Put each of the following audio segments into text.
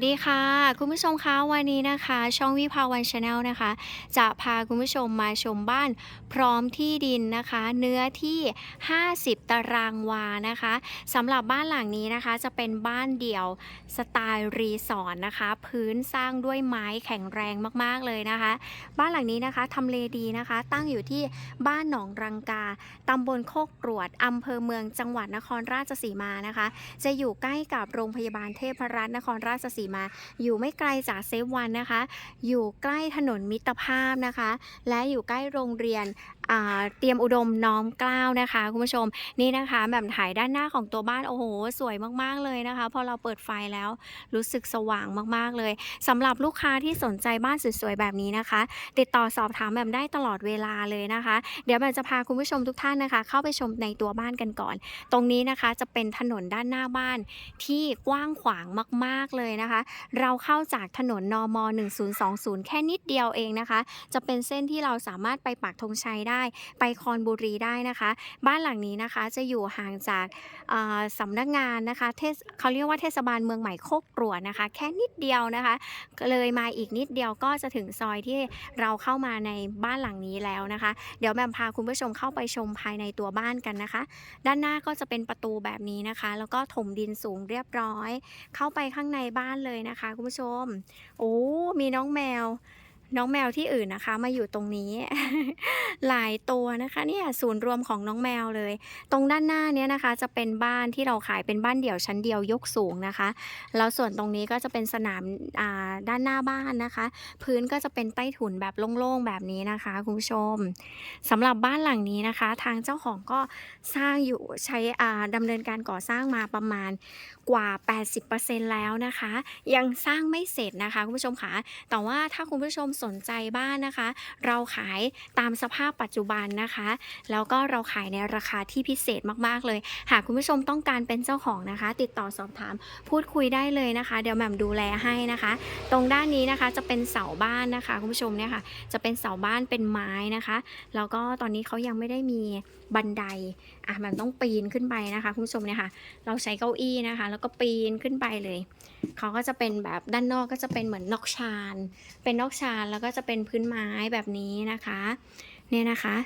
วัสดีค่ะ คุณผู้ชมคะวันนี้นะคะ ช่องวิภาวันชาแนลนะคะ จะพาคุณผู้ชมมาชมบ้านพร้อมที่ดินนะคะ เนื้อที่ 50 ตารางวานะคะสำหรับบ้านหลังนี้นะคะ จะเป็นบ้านเดี่ยวสไตล์รีสอร์ทนะคะ พื้นสร้างด้วยไม้แข็งแรงมากๆเลยนะคะ บ้านหลังนี้นะคะทำเลดีนะคะ ตั้งอยู่ที่บ้านหนองรังกาตำบลโคกกรวดอำเภอเมืองจังหวัดนครราชสีมานะคะ จะอยู่ใกล้กับโรงพยาบาลเทพรัตน์นครราชสีมา อยู่ไม่ไกลจากเซฟวันนะคะ อยู่ใกล้ถนนมิตรภาพนะคะ และอยู่ใกล้โรงเรียน เตรียมอุดมน้อมกล้าวนะคะ คุณผู้ชมนี่นะคะแบบถ่ายด้านหน้าของตัวบ้านโอ้โห สวยมากๆเลยนะคะ พอเราเปิดไฟแล้วรู้สึกสว่างมากๆเลยสำหรับลูกค้าที่สนใจบ้านสวยๆแบบนี้นะคะ ติดต่อสอบถามแบบได้ตลอดเวลาเลยนะคะ เดี๋ยวแบบจะพาคุณผู้ชมทุกท่านนะคะ เข้าไปชมในตัวบ้านกันก่อน ตรงนี้นะคะจะเป็นถนนด้านหน้าบ้านที่กว้างขวางมาก ๆเลยนะคะ เราเข้าจากถนนนม1020 แค่นิดเดียวเองนะคะ จะเป็นเส้นที่เราสามารถไปปักธงชัยได้ไปคอนบุรีได้นะคะ บ้านหลังนี้นะคะจะอยู่ห่างจากสำนักงานนะคะเทศเขาเรียกว่าเทศบาลเมืองใหม่โคกกรวดนะคะ แค่นิดเดียวนะคะ เลยมาอีกนิดเดียวก็จะถึงซอยที่เราเข้ามาในบ้านหลังนี้แล้วนะคะ เดี๋ยวแบมพาคุณผู้ชมเข้าไปชมภายในตัวบ้านกันนะคะ ด้านหน้าก็จะเป็นประตูแบบนี้นะคะ แล้วก็ถมดินสูงเรียบร้อย เข้าไปข้างในบ้านเลยนะคะ คุณผู้ชม โอ้ มีน้องแมว น้องแมวที่อื่นนะคะมาอยู่ตรงนี้ หลายตัวนะคะเนี่ยศูนย์รวมของน้องแมวเลย ตรงด้านหน้าเนี้ยนะคะ จะเป็นบ้านที่เราขายเป็นบ้านเดี่ยวชั้นเดียวยกสูงนะคะ แล้วส่วนตรงนี้ก็จะเป็นสนามาด้านหน้าบ้านนะคะ พื้นก็จะเป็นใต้ถุนแบบโล่งๆแบบนี้นะคะคุณผู้ชมสำหรับบ้านหลังนี้นะคะ ทางเจ้าของก็สร้างอยู่ใช้อ่าดำเนินการก่อสร้างมาประมาณกว่า 80%แล้วนะคะ ยังสร้างไม่เสร็จนะคะคุณผู้ชมคะแต่ว่าถ้าคุณผู้ชมสนใจบ้านนะคะ เราขายตามสภาพปัจจุบันนะคะ แล้วก็เราขายในราคาที่พิเศษมากๆเลย หากคุณผู้ชมต้องการเป็นเจ้าของนะคะ ติดต่อสอบถามพูดคุยได้เลยนะคะ เดี๋ยวแหม่มดูแลให้นะคะ ตรงด้านนี้นะคะจะเป็นเสาบ้านนะคะคุณผู้ชมเนี่ยค่ะจะเป็นเสาบ้านเป็นไม้นะคะ แล้วก็ตอนนี้เขายังไม่ได้มีบันไดอะมันต้องปีนขึ้นไปนะคะคุณผู้ชมเนี่ยค่ะ เราใช้เก้าอี้นะคะ แล้วก็ปีนขึ้นไปเลยเขาก็จะเป็นแบบด้านนอกก็จะเป็นเหมือนนอกชานเป็นนอกชานแล้วก็จะเป็นพื้นไม้แบบนี้นะคะ เนี่ยนะคะ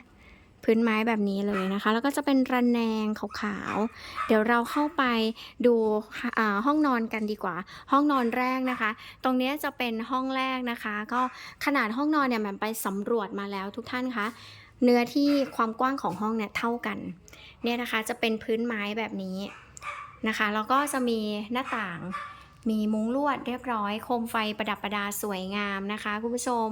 พื้นไม้แบบนี้เลยนะคะ แล้วก็จะเป็นระแนงขาวๆ เดี๋ยวเราเข้าไปดูห้องนอนกันดีกว่า ห้องนอนแรกนะคะ ตรงนี้จะเป็นห้องแรกนะคะ ก็ขนาดห้องนอนเนี่ยแหม่มไปสำรวจมาแล้วทุกท่านคะเนื้อที่ความกว้างของห้องเนี่ยเท่ากัน เนี่ยนะคะจะเป็นพื้นไม้แบบนี้นะคะ แล้วก็จะมีหน้าต่าง มีมุ้งลวดเรียบร้อย โคมไฟประดับประดาสวยงามนะคะคุณผู้ชม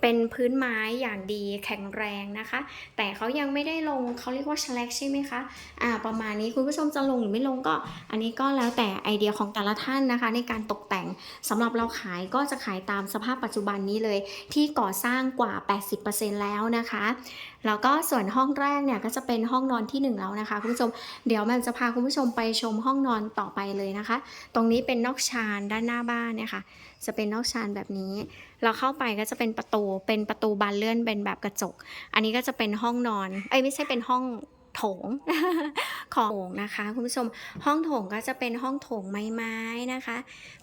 เป็นพื้นไม้อย่างดีแข็งแรงนะคะ แต่เขายังไม่ได้ลงเขาเรียกว่า slack ใช่ไหมคะอ่าประมาณนี้คุณผู้ชมจะลงหรือไม่ลงก็ อันนี้ก็แล้วแต่ไอเดียของแต่ละท่านนะคะ ในการตกแต่งสำหรับเราขายก็จะขายตามสภาพปัจจุบันนี้เลย ที่ก่อสร้างกว่า 80%แล้วนะคะแล้วก็ส่วนห้องแรกเนี่ยก็จะเป็นห้องนอนที่หนึ่งแล้วนะคะคุณผู้ชมเดี๋ยวแมมจะพาคุณผู้ชมไปชมห้องนอนต่อไปเลยนะคะ ตรงนี้เป็นนอกชานด้านหน้าบ้านเนี่ยค่ะจะเป็นนอกชานแบบนี้ เราเข้าไปก็จะเป็นประตู เป็นประตูบานเลื่อนเป็นแบบกระจก อันนี้ก็จะเป็นห้องนอน เอ้ยไม่ใช่เป็นห้องโถงของโถงนะคะคุณผู้ชม ห้องโถงก็จะเป็นห้องโถงไม้ๆนะคะ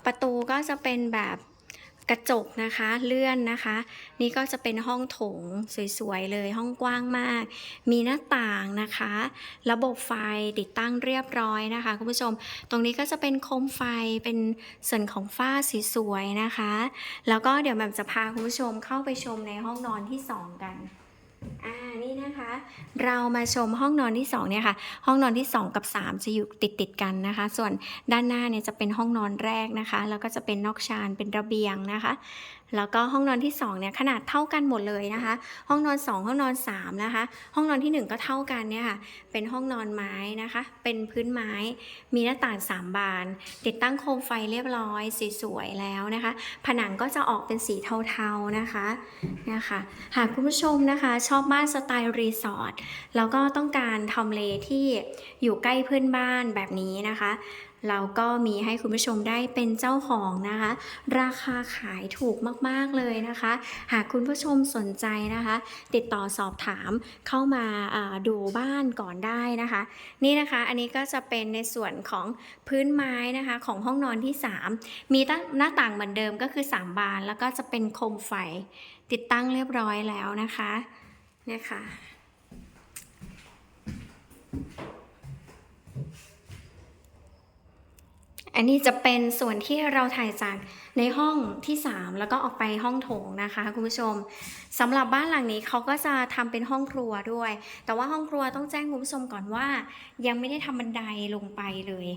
ประตูก็จะเป็นแบบ กระจกนะคะเลื่อนนะคะ นี่ก็จะเป็นห้องโถงสวยๆเลยห้องกว้างมาก มีหน้าต่างนะคะ ระบบไฟติดตั้งเรียบร้อยนะคะคุณผู้ชม ตรงนี้ก็จะเป็นโคมไฟเป็นส่วนของฝ้าสสวยๆนะคะ แล้วก็เดี๋ยวแบบจะพาคุณผู้ชมเข้าไปชมในห้องนอนที่ 2 กัน อ่านี่นะคะ เรามาชมห้องนอนที่2เนี่ยค่ะ ห้องนอนที่ 2 กับ 3 จะอยู่ติดติดกันนะคะ ส่วนด้านหน้าเนี่ยจะเป็นห้องนอนแรกนะคะ แล้วก็จะเป็นนอกชานเป็นระเบียงนะคะแล้วก็ห้องนอนที่ 2 เนี่ยขนาดเท่ากันหมดเลยนะคะ ห้องนอน 2 ห้องนอน 3 นะคะ ห้องนอนทีหนึ่1 ก็เท่ากันเนี่ยค่ะ เป็นห้องนอนไม้นะคะ เป็นพื้นไม้ มีหน้าต่าง 3 บาน ติดตั้งโคมไฟเรียบร้อยสสวยๆแล้วนะคะ ผนังก็จะออกเป็นสีเทาๆนะคะนี่ยค่ะหากคุณผู้ชมนะคะ ชอบบ้านสไตล์รีสอร์ทแล้วก็ต้องการทำเลที่อยู่ใกล้เพื่อนบ้านแบบนี้นะคะ เราก็มีให้คุณผู้ชมได้เป็นเจ้าของนะคะ ราคาขายถูกมากๆเลยนะคะ หากคุณผู้ชมสนใจนะคะ ติดต่อสอบถามเข้ามาดูบ้านก่อนได้นะคะ นี่นะคะอันนี้ก็จะเป็นในส่วนของพื้นไม้นะคะของห้องนอนที่ 3 มีตั้งหน้าต่างเหมือนเดิมก็คือ 3 บานแล้วก็จะเป็นโคมไฟติดตั้งเรียบร้อยแล้วนะคะเนี่ยค่ะ อันนี้จะเป็นส่วนที่เราถ่ายจากในห้องที่ 3 แล้วก็ออกไปห้องโถงนะคะคุณผู้ชมสำหรับบ้านหลังนี้เขาก็จะทำเป็นห้องครัวด้วย แต่ว่าห้องครัวต้องแจ้งคุณผู้ชมก่อนว่า ยังไม่ได้ทำบันไดลงไปเลย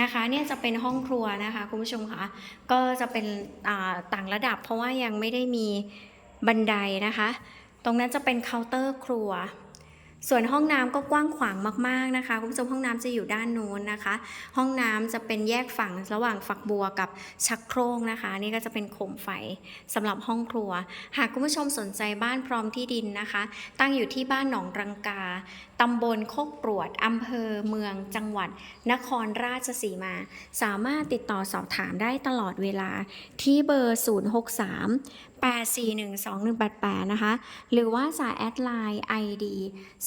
นะคะ เนี่ยจะเป็นห้องครัวนะคะคุณผู้ชมคะก็จะเป็นต่างระดับ เพราะว่ายังไม่ได้มีบันไดนะคะ ตรงนั้นจะเป็นเคาน์เตอร์ครัว ส่วนห้องน้ำก็กว้างขวางมากๆนะคะคุณผู้ชมห้องน้ำจะอยู่ด้านนู้นนะคะ ห้องน้ำจะเป็นแยกฝั่งระหว่างฝักบัวกับชักโครกนะคะ นี่ก็จะเป็นโคมไฟสำหรับห้องครัว หากคุณผู้ชมสนใจบ้านพร้อมที่ดินนะคะ ตั้งอยู่ที่บ้านหนองรังกาตำบลโคกปรวดอำเภอเมืองจังหวัด นครราชสีมา สามารถติดต่อสอบถามได้ตลอดเวลาที่เบอร์ 063 8412188 นะคะ หรือว่าจะแอดไลน์ ID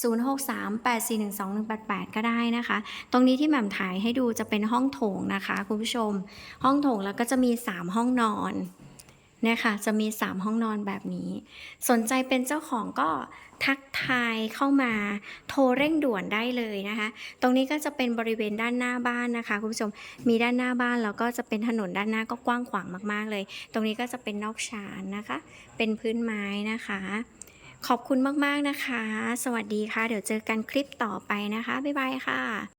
0638412188 ก็ได้นะคะ ตรงนี้ที่แหม่มถ่ายให้ดูจะเป็นห้องโถงนะคะ คุณผู้ชม ห้องโถงแล้วก็จะมี 3 ห้องนอน เนี่ยค่ะจะมี 3 ห้องนอนแบบนี้ สนใจเป็นเจ้าของก็ทักทายเข้ามาโทรเร่งด่วนได้เลยนะคะ ตรงนี้ก็จะเป็นบริเวณด้านหน้าบ้านนะคะคุณผู้ชมมีด้านหน้าบ้านแล้วก็จะเป็นถนนด้านหน้าก็กว้างขวางมาก ๆ เลย ตรงนี้ก็จะเป็นนอกชานนะคะ เป็นพื้นไม้นะคะ ขอบคุณมาก ๆ นะคะ สวัสดีค่ะ เดี๋ยวเจอกันคลิปต่อไปนะคะบ๊ายบายค่ะ